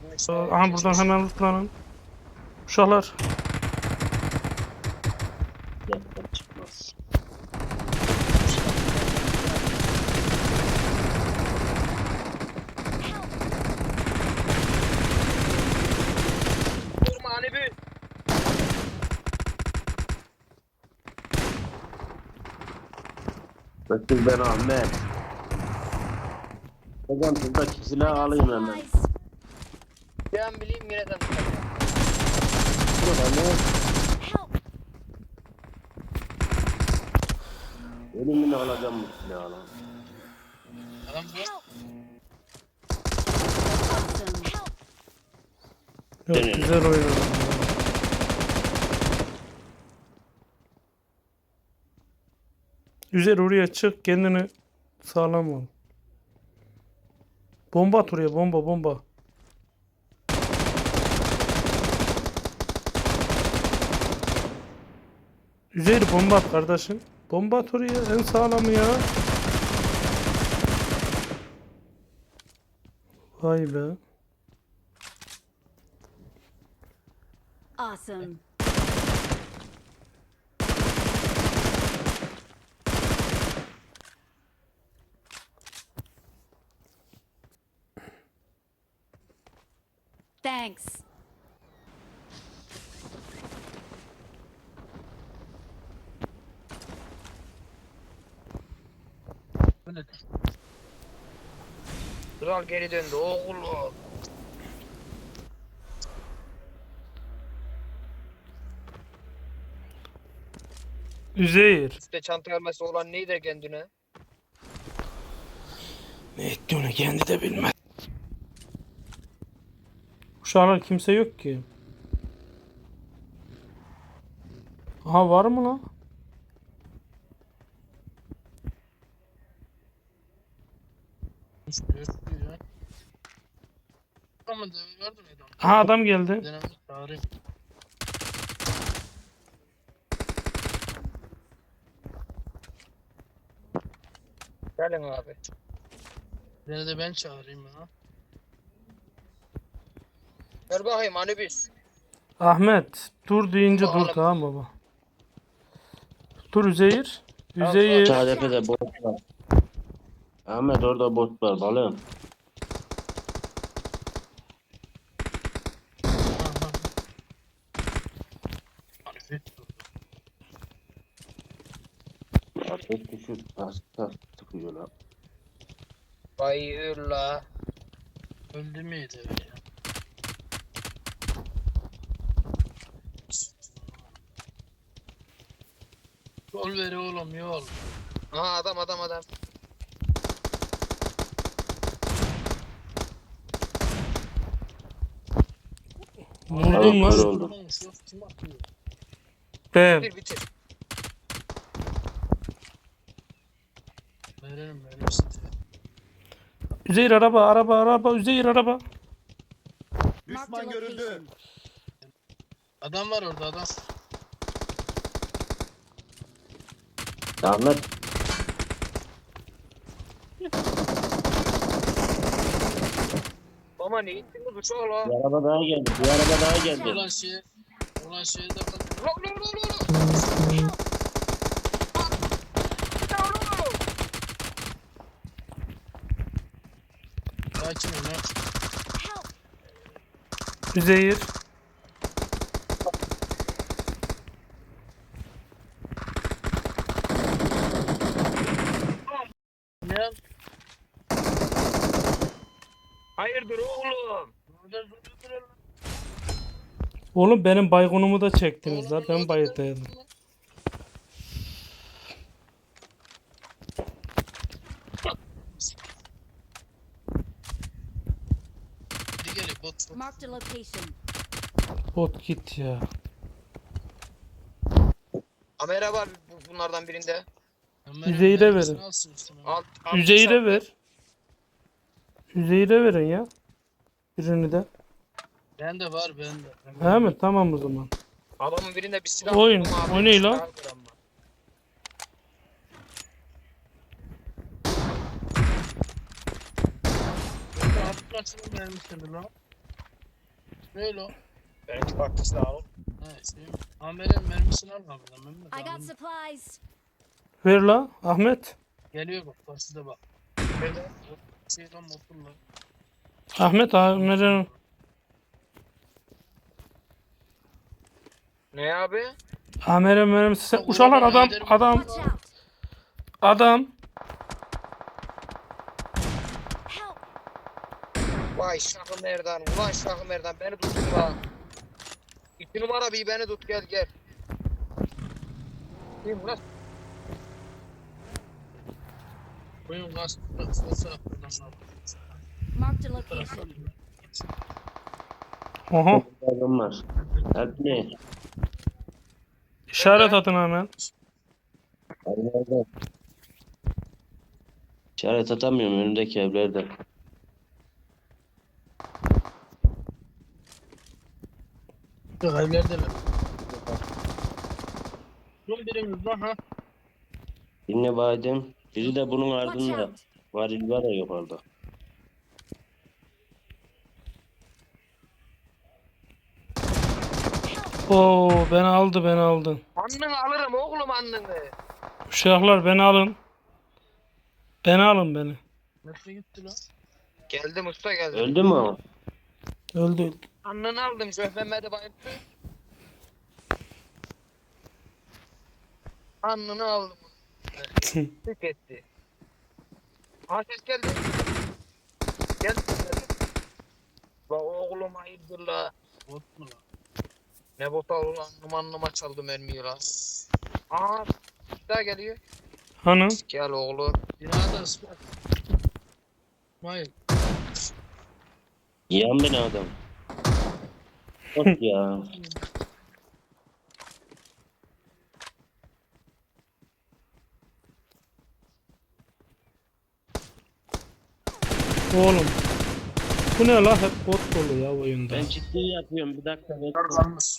Kimmiş? Aha buradan hemen lootlanın. Uşaklar. Bir. Bekir ben Ahmet. Hocam şuradaki silahı alayım hemen. Ben bileyim yine de. Burada ne? Elimini alacağım bu silahı lan. Adam bu. Yok Evet. güzel oynadı. Güzel oraya çık kendini sağlam ol. Bomba at oraya bomba bomba. Üzeri bomba at kardeşim. Bomba at oraya en sağlamı ya. Vay be. Awesome. Thanks. Kral geri döndü oğlum. Üzeyir. Üstte çanta gelmesi olan neydi kendine? Ne ettiğini kendi de bilmez. Uşaklar kimse yok ki. Aha var mı lan? Mü adam? Geldi. Gelin abi. Beni de ben çağırayım ya. Ver bakayım biz. Ahmet dur deyince dur tamam baba. Dur Üzeyir. Üzeyir. Sağdaki bot var. Ahmet orada bot var. Harifi. Ateş düşür. Tas tas tıkıyor lan. Vay ölla. Öldü müydü ya? Yol ver oğlum yol. Aha adam adam adam. Vurdum Kör lan. oldu. Lan şu kim atıyor? Ben. Bitir bitir. Verelim verelim size. Üzeyir araba araba araba Üzeyir araba. Düşman görüldü. Adam var orada adam. Ahmet Aman iyi gittiniz uşaklar. bir araba daha geldi. Bir araba daha geldi. Ulan şey. Ulan şeyde. Lo lo lo lo lo. Sakin ol. Help. Üzeyir. Ne? Hayırdır oğlum? Oğlum benim baygunumu da çektiniz la ben bayıldaydım. Bot bot. Marked a location. Bot git ya. Kamera var bu- bunlardan birinde. Mermisini verin. alsın üstüne. Alt, alt Üzeyir'e verin ya. Birini de. Bende var bende. He mi? Tamam o zaman. Adamın birinde bir silah Oyun, buldum abi, o ne lan? silah ama. Burada Nasıl vermişsin lan? O. Farklı mermisini al abi. Mehmet I got abi. supplies. Ver la Ahmet. Geliyor bak. Karşıda bak. Motorla. Ahmet Ahmet'in Ne abi? Ahmet'in mermisi sen uşaklar adam adam adam. Vay Şahı Merdan. Ulan Şahı Merdan beni tutun la. İki numara bir beni tut gel gel. Kim lan? Koyun gaz. Fosa. Marked a location. Oha Adam var. Hadi ne? işaret atın hemen. Evlerde. İşaret atamıyorum önümdeki evlerde. Yok evlerdeler. Son birimiz var ha. Birine baydım. Biri de bunun Watch ardında. out. Varil var ya yukarıda. Oo beni aldı beni aldı. Annını alırım oğlum annını. Uşaklar beni alın. Beni alın beni. Nereye gitti lan? Geldim usta geldim. Öldü mü o? Öldü öldü. Annını aldım Şöhmemedi bayılttı. Annını aldım. Tık etti. Aa ses geldi. Geldi. La oğlum hayırdır la. Bot mu lan? Ne bota ulan numan çaldı mermiyi la. Aa bir daha geliyor. Hani? Gel oğlum. Binada ıspat. İsmail. Yan beni adam. Bak ya. Oğlum. Bu ne la hep bot dolu ya oyunda. Ben ciddi yapıyorum. Bir dakika. Kalmış.